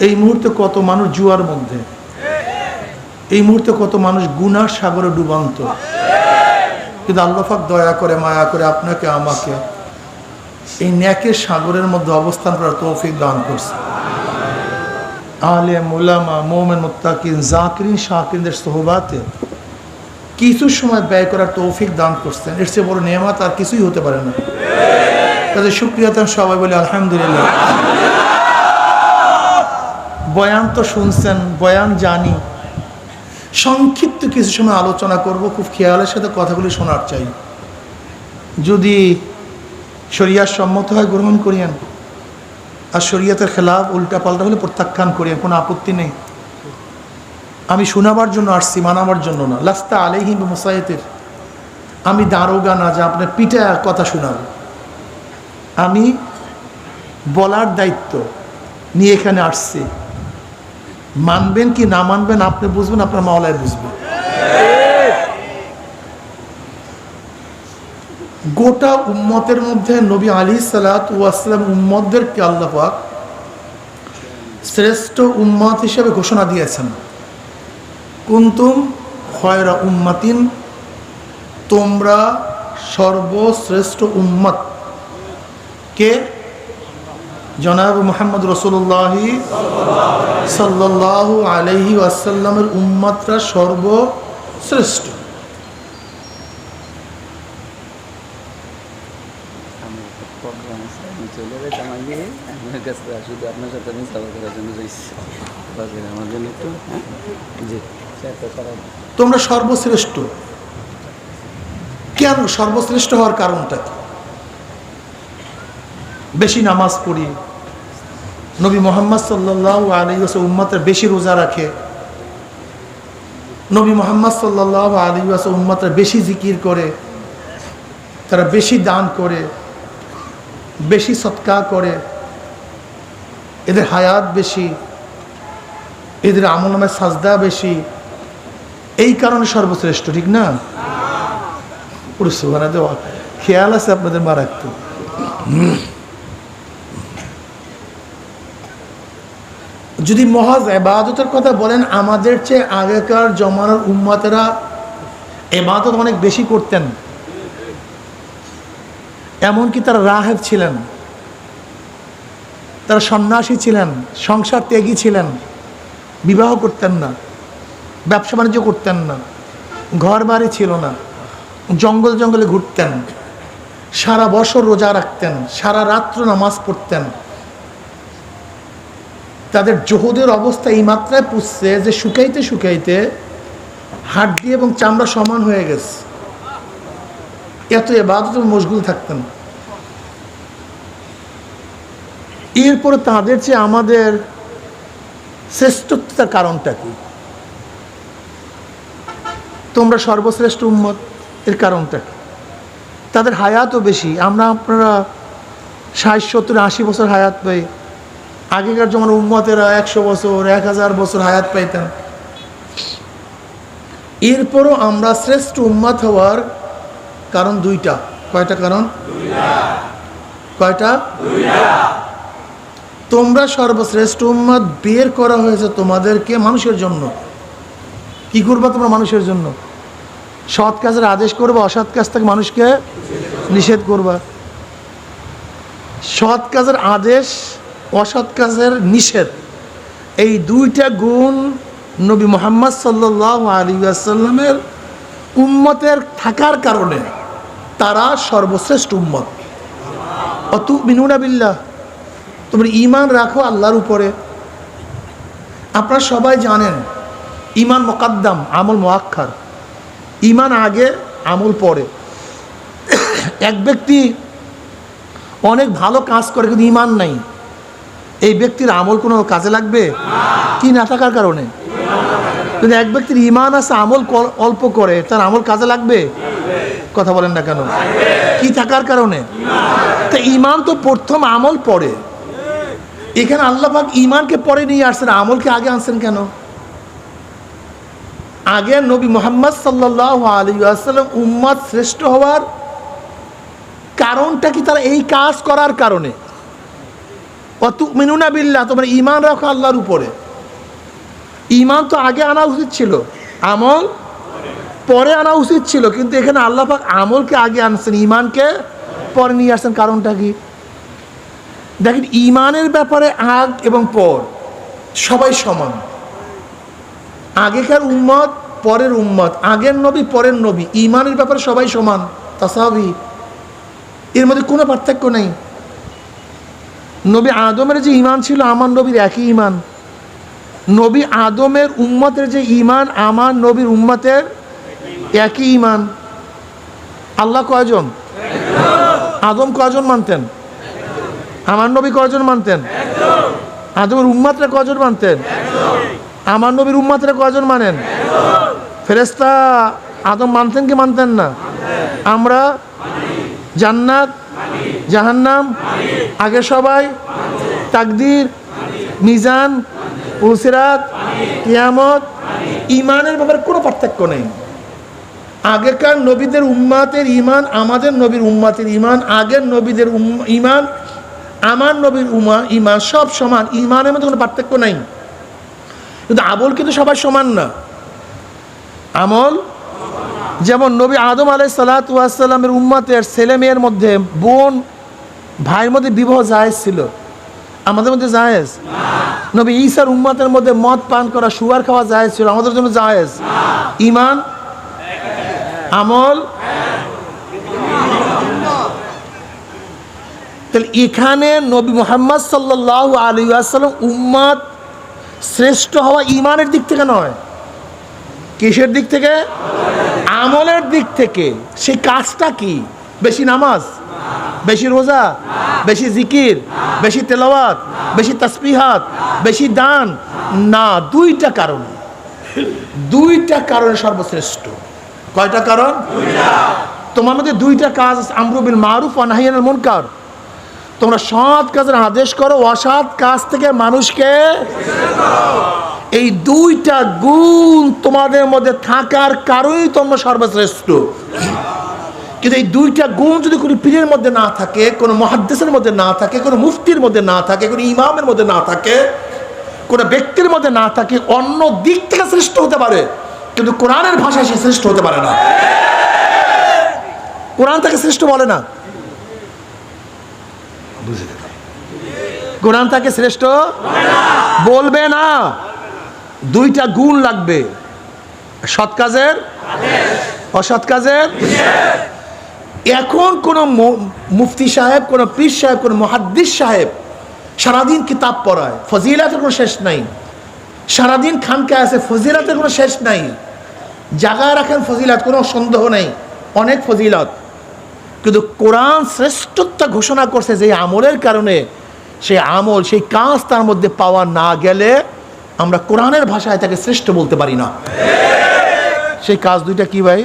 এই মুহূর্তে কত মানুষ জুয়ার মধ্যে? এই মুহূর্তে কত মানুষ গুনার সাগরে ডুবান্ত? কিন্তু আল্লাহাক দয়া করে, মায়া করে আপনাকে, আমাকে এই ন্যাকের সাগরের মধ্যে অবস্থান করার তৌফিক দান করছে। আলে মোলামা, মোমেন, মুত্তাকিন, জাকিরিন, শাকিনদের সোহবাতে কিছু সময় ব্যয় করার তৌফিক দান করছেন। এর চেয়ে বড় নিয়ামত আর কিছুই হতে পারে না। তাদের সুক্রিয়া সবাই বলে, আলহামদুলিল্লাহ। বয়ান তো শুনছেন, বয়ান জানি। সংক্ষিপ্ত কিছু সময় আলোচনা করব, খুব খেয়ালের সাথে কথাগুলি শোনার চাই। যদি শরিয়ার সম্মত হয় গ্রহণ করিয়েন। আর শরীয়তের খেলাফ উল্টা পাল্টা হলে প্রত্যাখ্যান করিয়েন, কোনো আপত্তি নেই। আমি শোনাবার জন্য আসছি, মানাবার জন্য না। লাস্তা আলেহিম মুসাইতের আমি দারোগা না, যে আপনার পিঠে কথা শোনাবো। আমি বলার দায়িত্ব নিয়ে এখানে আসছি। মানবেন কি না মানবেন, আপনি বুঝবেন, আপনার মাওলায় বুঝবেন গোটা উম্মতের মধ্যে নবী আলী সালাতাম উম্মতদেরকে আল্লাহ পাক শ্রেষ্ঠ উম্মত হিসেবে ঘোষণা দিয়েছেন। কুন্তুম খয়রা উম্মাতিন, তোমরা সর্বশ্রেষ্ঠ উম্মত। কে? জনাব মোহাম্মদ রসুল্লাহি সাল্লাহ আলহি আসাল্লামের উম্মতরা সর্বশ্রেষ্ঠ। হ্যাঁ? তোমরা সর্বশ্রেষ্ঠ। কেন সর্বশ্রেষ্ঠ হওয়ার কারণটা কি? বেশি নামাজ পড়ি নবী মোহাম্মদ সাল্লাহ আলী উম্মতের বেশি রোজা রাখে। নবী মোহাম্মদ সাল্লাহ আলী উম্মতের বেশি জিকির করে, তারা বেশি দান করে, বেশি সৎকা করে। এদের হায়াত বেশি, এদের আমল নামের সাজদা বেশি। এই কারণে সর্বশ্রেষ্ঠ, ঠিক না? পুরো সুগানা দেওয়া খেয়াল আছে আপনাদের মারাত্মক। যদি মহাজ এবাদতের কথা বলেন, আমাদের চেয়ে আগেকার জমানার উম্মাতেরা এবাদত অনেক বেশি করতেন। এমনকি তারা রাহেব ছিলেন। তারা সন্ন্যাসী ছিলেন, সংসার ত্যাগী ছিলেন, বিবাহ করতেন না, ব্যবসা বাণিজ্য করতেন না ঘর বাড়ি ছিল না, জঙ্গল জঙ্গলে ঘুরতেন, সারা বছর রোজা রাখতেন, সারা রাত্র নামাজ পড়তেন। তাদের জহুদের অবস্থা এই মাত্রায় পুষছে যে শুকাইতে শুকাইতে হাড্ডি এবং চামড়া সমান হয়ে গেছে। এত এবাদত মশগুল থাকতেন। এরপরে তাদের চেয়ে আমাদের শ্রেষ্ঠত্বের কারণটা কি? তোমরা সর্বশ্রেষ্ঠ উম্মত, এর কারণটা কি? তাদের হায়াতও বেশি। আমরা আপনারা ষাট, সত্তর, আশি বছর হায়াত পাই। আগেকার যেমন উম্মতেরা একশো বছর, এক হাজার বছর হায়াত পাইতেন, এরপরও আমরা শ্রেষ্ঠ উম্মত হওয়ার কারণ দুইটা। কয়টা কারণ? কয়টা? তোমরা সর্বশ্রেষ্ঠ উম্মত বের করা হয়েছে তোমাদেরকে মানুষের জন্য। কি করবা তোমরা মানুষের জন্য? সৎ কাজের আদেশ করবা, অসৎ কাজ থেকে মানুষকে নিষেধ করবা। সৎ কাজের আদেশ অসৎ কাজের নিষেধ। এই দুইটা গুণ নবী মোহাম্মদ সাল্লাহ আলী আসাল্লামের উম্মতের থাকার কারণে তারা সর্বশ্রেষ্ঠ উম্মত। অতু মিনুনা বিল্লাহ, তোমরা ইমান রাখো আল্লাহর উপরে। আপনারা সবাই জানেন ইমান মোকাদ্দাম, আমল মোয়াক্ষার ইমান আগে, আমল পরে। এক ব্যক্তি অনেক ভালো কাজ করে কিন্তু ইমান নাই। এই ব্যক্তির আমল কোনো কাজে লাগবে? কি না থাকার কারণে? কিন্তু এক ব্যক্তির ইমান আছে, আমল অল্প করে, তার আমল কাজে লাগবে? কথা বলেন না কেন? কি থাকার কারণে? তা ইমান তো প্রথম আমল পড়ে। এখানে আল্লাহবাক ইমানকে পরে নিয়ে আসছেন, আমলকে আগে আনছেন কেন? আগে নবী মোহাম্মদ সাল্লাহ আলী আসাল্লাম উম্মত শ্রেষ্ঠ হওয়ার কারণটা কি তারা এই কাজ করার কারণে? অত মিনুনা বিল্লাহ, তোমার ইমান রাখো আল্লাহর উপরে। ইমান তো আগে আনা উচিত ছিল, আমল পরে আনা উচিত ছিল, কিন্তু এখানে আল্লাহ পাক আমলকে আগে আনছেন ইমানকে পরে নিয়ে আসছেন, কারণটা কি? দেখেন ইমানের ব্যাপারে আগ এবং পর সবাই সমান। আগেকার উম্মত পরের উম্মত, আগের নবী পরের নবী ইমানের ব্যাপারে সবাই সমান, তাসাবি। এর মধ্যে কোনো পার্থক্য নেই। নবী আদমের যে ইমান ছিল, আমার নবীর একই ইমান নবী আদমের উম্মতের যে ইমান আমার নবীর উম্মতের একই ইমান আল্লাহ কয়জন? আদম কয়জন মানতেন? আমার নবী কয়জন মানতেন? আদমের উম্মাতরা কয়জন মানতেন? আমার নবীর উম্মাতরা কয়জন মানেন? ফেরেস্তা আদম মানতেন কি মানতেন না? আমরা জান্নাত জাহান্নাম, আগে সবাই, তাকদির, মিজান উসিরাত কিয়ামত ইমানের ব্যাপারে কোনো পার্থক্য নেই। আগেকার নবীদের উম্মাতের ইমান আমাদের নবীর উম্মাতের ইমান আগের নবীদের ইমান আমার নবীর উমা ইমান সব সমান ইমানের মধ্যে কোনো পার্থক্য নাই। কিন্তু আমল কিন্তু সবার সমান না। আমল, যেমন নবী আদম আলাই সালাতামের উম্মাতের ছেলে মেয়ের মধ্যে বোন ভাইয়ের মধ্যে বিবাহ জায়েজ ছিল। আমাদের মধ্যে জায়েজ। নবী ঈসার উম্মাতের মধ্যে মদ পান করা সুগার খাওয়া জায়েজ ছিল। আমাদের জন্য জায়েজ। ইমান আমল। তাহলে এখানে নবী মোহাম্মদ সাল্লাহ আলী আসালাম উম্মাদ শ্রেষ্ঠ হওয়া ইমানের দিক থেকে নয়। কিসের দিক থেকে? আমলের দিক থেকে। সেই কাজটা কি? বেশি নামাজ? বেশি রোজা বেশি জিকির বেশি তেলাওয়াত বেশি তসবিহাত বেশি দান না দুইটা কারণ। দুইটা কারণে সর্বশ্রেষ্ঠ। কয়টা কারণ? তোমার মধ্যে দুইটা কাজ আছে, আমরুবিল মারুফ অনাহিয়ান মুনকার। তোমরা সৎ কাজের আদেশ করো অসৎ কাজ থেকে মানুষকে এই দুইটা গুণ তোমাদের মধ্যে থাকার কারণেই তোমরা সর্বশ্রেষ্ঠ। কিন্তু এই দুইটা গুণ যদি কোনো পীরের মধ্যে না থাকে, কোনো মহাদ্দেশের মধ্যে না থাকে, কোনো মুফতির মধ্যে না থাকে, কোনো ইমামের মধ্যে না থাকে, কোনো ব্যক্তির মধ্যে না থাকে, অন্য দিক থেকে শ্রেষ্ঠ হতে পারে, কিন্তু কোরআনের ভাষায় সে শ্রেষ্ঠ হতে পারে না। কোরআন তাকে শ্রেষ্ঠ বলে না। কোরআন তাকে শ্রেষ্ঠ বলবে না। দুইটা গুণ লাগবে। সৎ কাজের, অসৎ কাজের এখন কোনো মুফতি সাহেব, কোনো পীর সাহেব, কোনো মহাদ্দিস সাহেব সারাদিন কিতাব পড়ায়। ফজিলাতের কোনো শেষ নাই। সারাদিন খানকে আছে, ফজিলাতের কোনো শেষ নাই। জাগা রাখেন ফজিলাত, কোনো সন্দেহ নেই। অনেক ফজিলত। কিন্তু কোরআন শ্রেষ্ঠত্ব ঘোষণা করছে যে আমলের কারণে সেই আমল, সেই কাজ তার মধ্যে পাওয়া না গেলে আমরা কোরআনের ভাষায় তাকে শ্রেষ্ঠ বলতে পারি না। সেই কাজ দুইটা কি ভাই?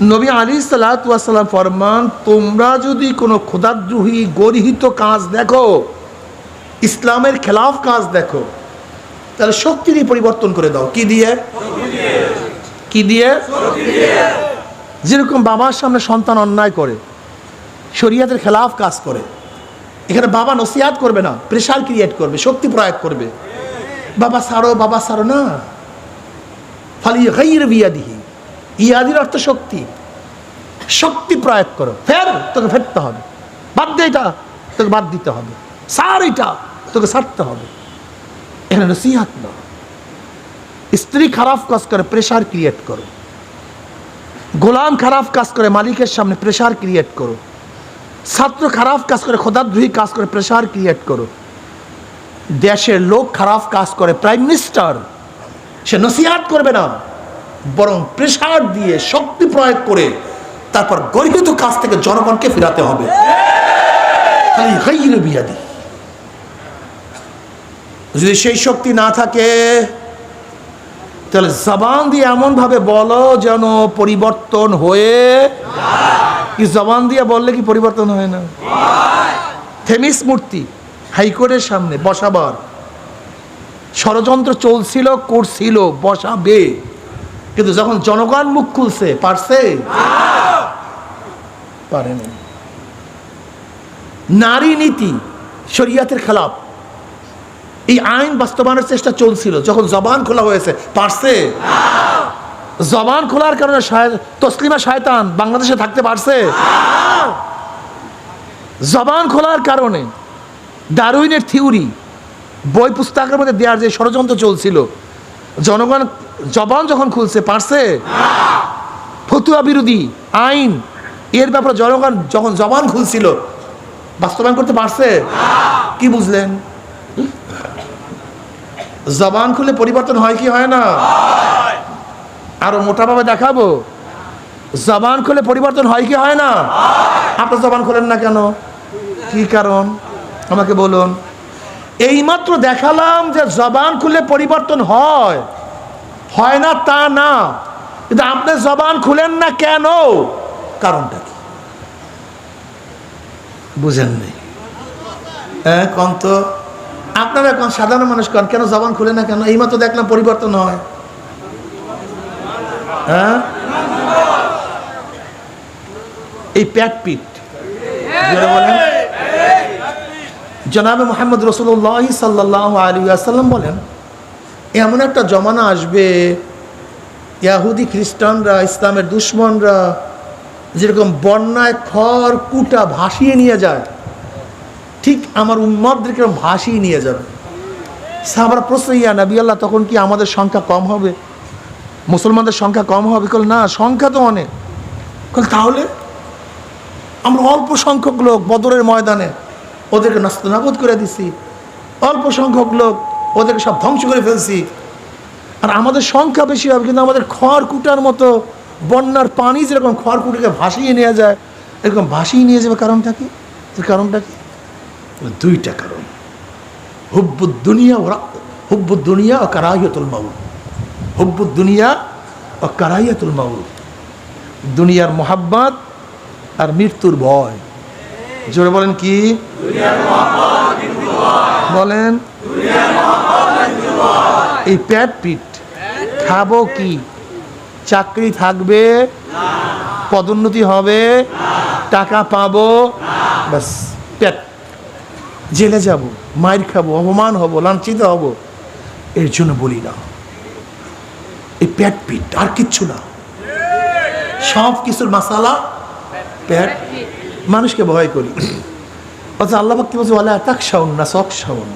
নবী আলী সালাতাম ফরমান, তোমরা যদি কোনো ক্ষুদাদ্রোহী গরিহিত কাজ দেখো, ইসলামের খেলাফ কাজ দেখো, তাহলে শক্তি দিয়ে পরিবর্তন করে দাও। কি দিয়ে? কি দিয়ে? যেরকম বাবার সামনে সন্তান অন্যায় করে, শরিয়াতের খেলাফ কাজ করে, এখানে বাবা নসিহাত করবে না প্রেশার ক্রিয়েট করবে, শক্তি প্রয়োগ করবে। বাবা সারো বাবা সারো না। ফালি গাইর বিয়াদিহি। ইয়াদির অর্থ শক্তি। শক্তি প্রয়োগ করো। ফের তোকে ফেরতে হবে। বাদ দে এটা, তোকে বাদ দিতে হবে। সার এটা, তোকে সারতে হবে। এখানে নসিহাত না। স্ত্রী খারাপ কাজ করে প্রেশার ক্রিয়েট করো। গোলাম খারাপ কাজ করে, মালিকের সামনে প্রেশার ক্রিয়েট করো। ছাত্র খারাপ কাজ করে, খোদাদ্রোহী কাজ করে প্রেশার ক্রিয়েট করো। দেশের লোক খারাপ কাজ করে প্রাইম মিনিস্টার সে নসিহাত করবে না। বরং প্রেশার দিয়ে শক্তি প্রয়োগ করে তারপর গর্হিত কাজ থেকে জনগণকে ফেরাতে হবে। যদি সেই শক্তি না থাকে, তাহলে জবান দিয়ে এমনভাবে বলো যেন পরিবর্তন হয়ে কি জবান দিয়ে বললে কি পরিবর্তন হয় না? থেমিস মূর্তি, হাইকোর্টের সামনে বসাবার। ষড়যন্ত্র চলছিল, করছিল, বসাবে। কিন্তু যখন জনগণ মুখ খুলছে, পারছে? পারেনি। নারী নীতি, শরিয়াতের খেলাপ। এই আইন বাস্তবায়নের চেষ্টা চলছিল, যখন জবান খোলা হয়েছে, পারছে? জবান খোলার কারণে তসলিমা শায়তান বাংলাদেশে থাকতে পারছে? জবান খোলার কারণে ডারউইনের থিওরি, বই পুস্তকের মধ্যে দেওয়ার যে ষড়যন্ত্র চলছিল, জনগণ জবান যখন খুলছে, পারছে? ফতুয়া বিরোধী আইন। এর ব্যাপারে জনগণ যখন জবান খুলছিল, বাস্তবায়ন করতে পারছে? কি বুঝলেন? জবান খুলে পরিবর্তন হয় কি হয় না? আরও মোটাভাবে দেখাবো। জবান খুলে পরিবর্তন হয় কি হয় না? আপনার জবান খোলেন না কেন? কি কারণ? আমাকে বলুন। এইমাত্র দেখালাম যে জবান খুলে পরিবর্তন হয়। হয় না, তা না। কিন্তু আপনি জবান খুলেন না কেন? কারণটা কি? বুঝেন নেই। হ্যাঁ কন তো? আপনারা এখন সাধারণ মানুষ কন, কেন জবান খুলে না কেন? এইমাত্র দেখলাম পরিবর্তন হয়। হ্যাঁ? এই প্যাট পিট। জনাবে মোহাম্মদ রসুল্লাহ সাল্লাহ আলী আসাল্লাম বলেন এমন একটা জমানা আসবে, ইয়াহুদি খ্রিস্টানরা, ইসলামের দুশ্মনরা যেরকম বন্যায় খড় কুটা ভাসিয়ে নিয়ে যায়, ঠিক আমার উম্মদদেরকে এরকম ভাসিয়ে নিয়ে যাবে। সাহাবার প্রশ্ন, ইয়া নবী আল্লাহ, তখন কি আমাদের সংখ্যা কম হবে? মুসলমানদের সংখ্যা কম হবে? কল না, সংখ্যা তো অনেক। কল তাহলে আমরা অল্প সংখ্যক লোক বদরের ময়দানে ওদেরকে নাস্তানাবুদ করে দিছি। অল্প সংখ্যক লোক ওদেরকে সব ধ্বংস করে ফেলছি। আর আমাদের সংখ্যা বেশি হবে, কিন্তু আমাদের খড় কুটার মতো বন্যার পানি যেরকম খড় কুটাকে ভাসিয়ে নেওয়া যায়, এরকম ভাসিয়ে নিয়ে যাবে কারণটা কি? এর কারণটা কি? দুইটা কারণ। হুব্বুদ দুনিয়া ওরা হুব্বুদ দুনিয়া ও কারাহিয়তুল মাউল হুব্বুদ দুনিয়া ও কারাহিয়াতুল মাউল দুনিয়ার মোহাব্বত আর মৃত্যুর ভয়। জোরে বলেন কি? বলেন এই প্যাট পিট, খাব কি? চাকরি থাকবে? পদোন্নতি হবে? টাকা পাবো? ব্যাস, প্যাট। জেলে যাব মায়ের খাব, অপমান হব, লাঞ্ছিত হব। এর জন্য বলি না। এই প্যাট পিট, আর কিচ্ছু না। সব কিছুর মাসালা প্যাট। মানুষকে ভয় করি। অথচ আল্লাহ ভক্তি বলছে বলে তাক শাউন না শখ শাউন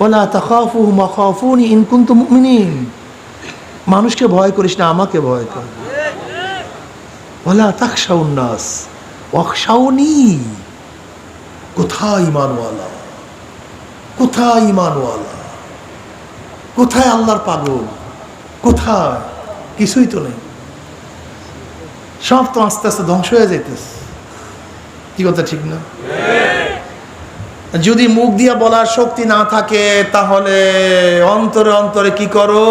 ওলা তাকাফু মাখাফুনি ইনকুন্তু মুমিনিন। মানুষকে ভয় করিস না, আমাকে ভয় কর। ওলা তাক শাউন নাস অকশাউনি কোথায় ইমানওয়ালা? কোথায় ইমানওয়ালা? কোথায় আল্লাহর পাগল? কোথায়? কিছুই তো নেই। সব তো আস্তে আস্তে ধ্বংস হয়ে যাইতেছে। কি কথা, ঠিক না? যদি মুখ দিয়া বলার শক্তি না থাকে, তাহলে অন্তরে অন্তরে কি করো?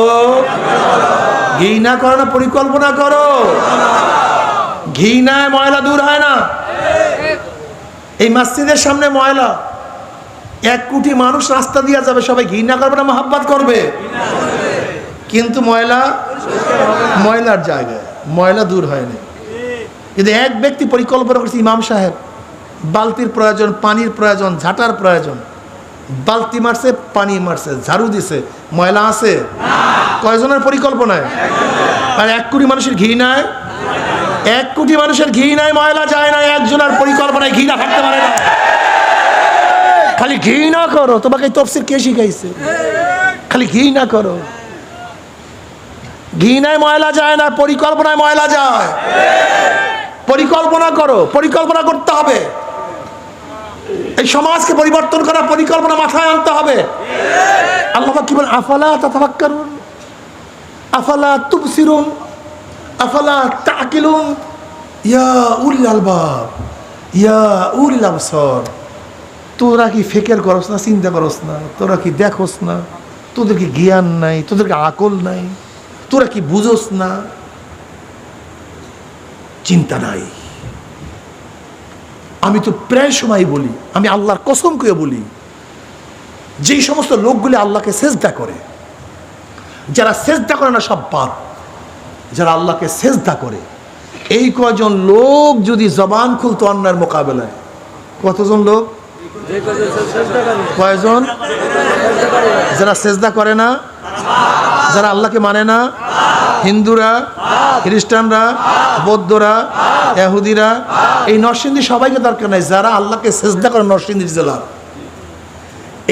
ঘৃণা করো না, পরিকল্পনা করো। ঘৃণায় ময়লা দূর হয় না। এই মসজিদের সামনে ময়লা। এক কোটি মানুষ রাস্তা দিয়ে যাবে, সবাই ঘৃণা করবে না, মহাব্বাত করবে? কিন্তু ময়লা, ময়লার জায়গায়, ময়লা দূর হয়নি কিন্তু এক ব্যক্তি পরিকল্পনা করছে, ইমাম সাহেব বালতির প্রয়োজন, পানির প্রয়োজন, ঝাঁটার প্রয়োজন। বালতি মারছে, পানি মারছে, ঝাড়ু দিছে। ময়লা আছে? কয়জনের পরিকল্পনায়? আর এক কোটি মানুষের ঘি নাই? এক কোটি মানুষের ঘি নাই, ময়লা যায় না একজনের পরিকল্পনায় ঘি না থাকতে পারে না। খালি ঘি না করো, তোমাকে তফসির কে শিখাইছে? খালি ঘি না করো। ঘি নাই, ময়লা যায় না, পরিকল্পনায় ময়লা যায়। পরিকল্পনা করো, পরিকল্পনা করতে হবে। এই সমাজকে পরিবর্তন করার পরিকল্পনা মাথায় আনতে হবে। আল্লাহ কি বলেন? আফালা তাতাফাক্কারুন? আফালা তুবসিরুন? আফালা তাকিলুন? ইয়া উলিল আলবাব ইয়া উলিল আবসর। তোরা কি ফেকের করস না, চিন্তা করস না? তোরা কি দেখোস না? তোদের কি জ্ঞান নাই? তোদের কি আকল নাই? তোরা কি বুঝোস না? চিন্তা নাই। আমি তো প্রায় সময় বলি, আমি আল্লাহর কসম করে বলি, যেই সমস্ত লোকগুলি আল্লাহকে সেজদা করে, যারা সেজদা করে না সব বাদ, যারা আল্লাহকে সেজদা করে, এই কয়জন লোক যদি জবান খুলতো অন্যায়ের মোকাবেলায়, কতজন লোক? কয়জন? যারা সেজদা করে না, যারা আল্লাহকে মানে না হিন্দুরা, খ্রিস্টানরা, বৌদ্ধরা এহুদিরা এই নরসিংদী সবাইকে দরকার নাই, যারা আল্লাহকে সেজদা করে নরসিংদী জেলার।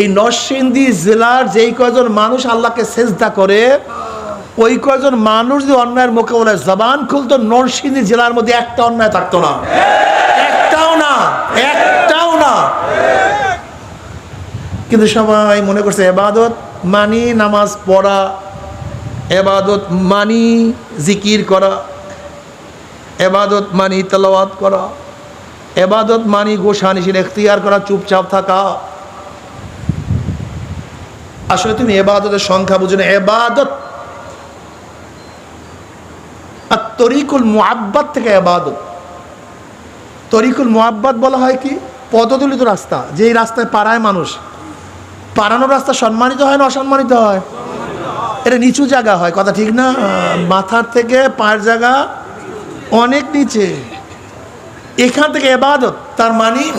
এই নরসিংদী জেলার যেই কয়জন মানুষ আল্লাহকে সেজদা করে, ওই কয়জন মানুষ যদি অন্যায়ের মোকাবেলায় জবান খুলতো, নরসিংদী জেলার মধ্যে একটা অন্যায় থাকতো না। একটাও না একটাও না। কিন্তু সবাই মনে করছে, এবাদত মানি নামাজ পড়া এবাদত মানি জিকির করা, এবাদত মানি তেলাওয়াত করা, এবাদত মানি গোসানিসির এখতিয়ার করা, চুপচাপ থাকা। আসলে তুমি এবাদতের সংখ্যা বুঝো না। এবাদত আর তরিকুল মুআব্বাদ থেকে এবাদত। তরিকুল মুআব্বাদ বলা হয় কি? পদদলিত রাস্তা। যেই রাস্তায় পাড়ায় মানুষ। পাড়ানোর রাস্তা সম্মানিত হয় না অসম্মানিত হয়? এটা নিচু জায়গা হয়, কথা ঠিক না? মাথার থেকে পায়ের জায়গা অনেক নিচে। এখান থেকে এবাদত, তার মানে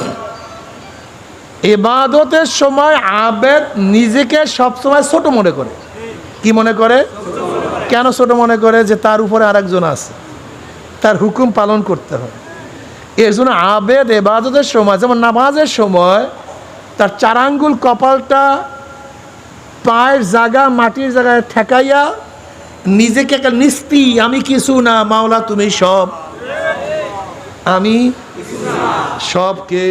এবাদতের সময় আবেদ নিজেকে সবসময় ছোট মনে করে। কি মনে করে? কেন ছোট মনে করে? যে তার উপরে আরেকজন আছে। তার হুকুম পালন করতে হয়। এর জন্য আবেদ, এবাদতের সময়, যেমন নামাজের সময়, তার চার আঙ্গুল কপালটা পায়ের জায়গা, মাটির জায়গায় ঠেকাইয়া নিজেকে একটা নিস্তি, আমি কিছু না, মাওলা তুমি সব। আমি সবকে